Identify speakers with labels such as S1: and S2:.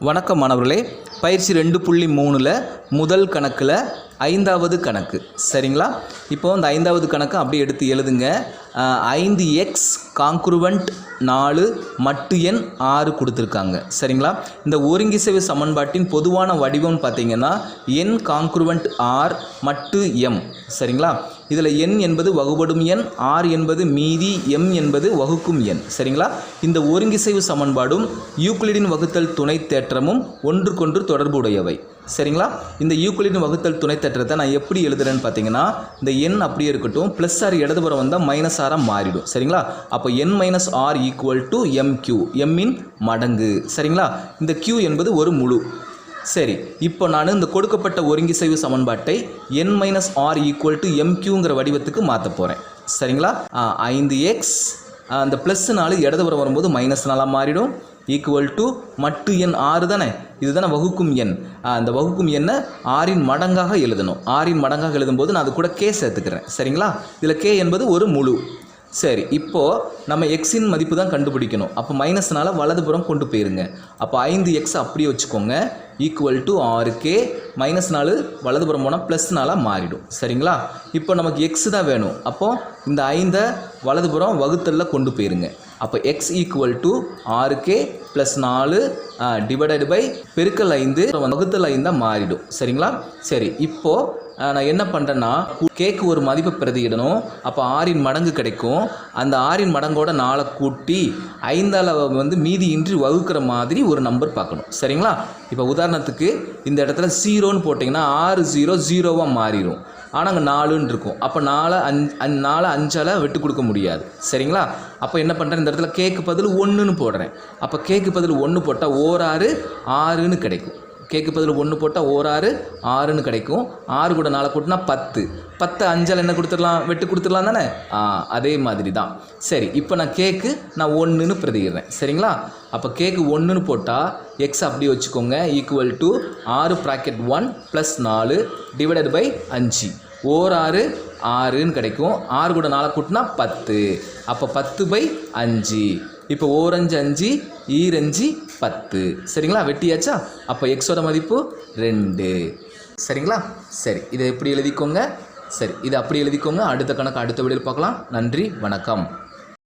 S1: வணக்கம் மாணவர்களே பயிற்சி ரெண்டு புள்ளி மூணில் முதல் கணக்கில் ஐந்தாவது கணக்கு. சரிங்களா? இப்போ இந்த ஐந்தாவது கணக்கு அப்படியே எடுத்து எழுதுங்க. ஐந்து எக்ஸ் காங்க்ருவன்ட் நாலு மட்டு எண் ஆறு கொடுத்துருக்காங்க. சரிங்களா? இந்த ஒருங்கிசைவு சமன்பாட்டின் பொதுவான வடிவம் பார்த்தீங்கன்னா N congruent R mod M. சரிங்களா? இதில் எண் என்பது வகுபடும் எண் ஆர் என்பது மீதி எம் என்பது வகுக்கும் எண். சரிங்களா? இந்த ஒருங்கிசைவு சமன்பாடும் யூக்ளிடின் வகுத்தல் துணை தேற்றமும் ஒன்றுக்கொன்று தொடர்புடையவை. சரிங்களா? இந்த யூக்ளிடின் வகுத்தல் துணை நான் எப்படி எழுதுறேன்னு பார்த்தீங்கன்னா இந்த எண் அப்படியே இருக்கட்டும் ப்ளஸ் ஆர் இடதுபுறம் வந்தால் மைனஸ் ஆராக மாறிடும். சரிங்களா? அப்போ N minus R equal to M Q எம்மின் மடங்கு. சரிங்களா? இந்த கியூ என்பது ஒரு முழு. சரி இப்போ நான் இந்த கொடுக்கப்பட்ட ஒருங்கிசைவு சமன்பாட்டை N minus R equal to எம்கியூங்கிற வடிவத்துக்கு மாற்ற போகிறேன் சரிங்களா? ஐந்து எக்ஸ் அந்த ப்ளஸ் நாலு இடதுபுறம் வரும்போது மைனஸ்னாலாக மாறிடும். ஈக்குவல் டு மட்டு எண் ஆறு தானே? இதுதானே வகுக்கும் எண். அந்த வகுக்கும் எண்ணை ஆறின் மடங்காக எழுதணும். ஆறின் மடங்காக எழுதும்போது நான் அது கூட கே சேர்த்துக்கிறேன். சரிங்களா? இதில் கே என்பது ஒரு முழு. சரி இப்போது நம்ம எக்ஸின் மதிப்பு தான் கண்டுபிடிக்கணும். அப்போ மைனஸ்னால வலதுபுறம் கொண்டு போயிருங்க. அப்போ ஐந்து எக்ஸ் அப்படியே வச்சுக்கோங்க. ஈக்குவல் டு ஆறு கே மைனஸ் நாலு வலதுபுறம் போனால் ப்ளஸ் நாளாக மாறிடும். சரிங்களா? இப்போ நமக்கு எக்ஸ் தான் வேணும். அப்போது இந்த ஐந்தை வலதுபுறம் வகுத்தலில் கொண்டு போயிருங்க. அப்போ எக்ஸ் ஈக்குவல் டு ஆறு கே ப்ளஸ் நாலு டிவைடட் பை பெருக்கல் ஐந்து வகுத்தல் ஐந்தாக மாறிடும். சரிங்களா? சரி இப்போது நான் என்ன பண்ணுறேன்னா கேக்கு ஒரு மதிப்பை பிரதியிடணும். அப்போ ஆறின் மடங்கு கிடைக்கும். அந்த ஆறின் மடங்கோட நாளை கூட்டி ஐந்தால் வந்து மீதியின்றி வகுக்கிற மாதிரி ஒரு நம்பர் பார்க்கணும். சரிங்களா? இப்போ உதாரணத்துக்கு இந்த இடத்துல ஜீரோ ஜீரோன்னு போட்டிங்கன்னா ஆறு ஜீரோ ஜீரோவாக மாறிடும் ஆனால் அங்கே நாலுன்னு இருக்கும். அப்போ நாலை அஞ்சு அந் நாலை அஞ்சால் விட்டு கொடுக்க முடியாது. சரிங்களா? அப்போ என்ன பண்ணுறேன் இந்த இடத்துல கேக்கு பதில் ஒன்றுன்னு போடுறேன். அப்போ கேக்கு பதில் ஒன்று போட்டால் ஓராறு ஆறுன்னு கிடைக்கும். கேக்கு பதில் ஒன்று போட்டால் ஓராறு ஆறுன்னு கிடைக்கும். ஆறு கூட நாளை கூட்டினா பத்து. பத்து அஞ்சால் என்ன கொடுத்துடலாம்? வெட்டு கொடுத்துடலாம் தானே? ஆ அதே மாதிரி தான். சரி இப்போ நான் கேக்கு நான் ஒன்றுன்னு பிரதிகிறேன் சரிங்களா? அப்போ கேக்கு ஒன்றுன்னு போட்டால் எக்ஸ் அப்படியே வச்சுக்கோங்க. ஈக்குவல் டு ஆறு ப்ராக்கெட் ஒன் ப்ளஸ் நாலு டிவைடட் பை அஞ்சு. ஓர் ஆறு ஆறுன்னு கிடைக்கும். ஆறு கூட நாளை கூட்டினா பத்து. அப்போ பத்து பை அஞ்சு. இப்போ ஓரஞ்சு அஞ்சு ஈரஞ்சு பத்து. சரிங்களா? வெட்டியாச்சா? அப்போ எக்ஸோட மதிப்பு ரெண்டு. சரிங்களா? சரி இதை எப்படி எழுதிக்கோங்க? சரி இதை அப்படி எழுதிக்கோங்க. அடுத்த கணக்கு அடுத்த வீடியோவில் பார்க்கலாம். நன்றி வணக்கம்.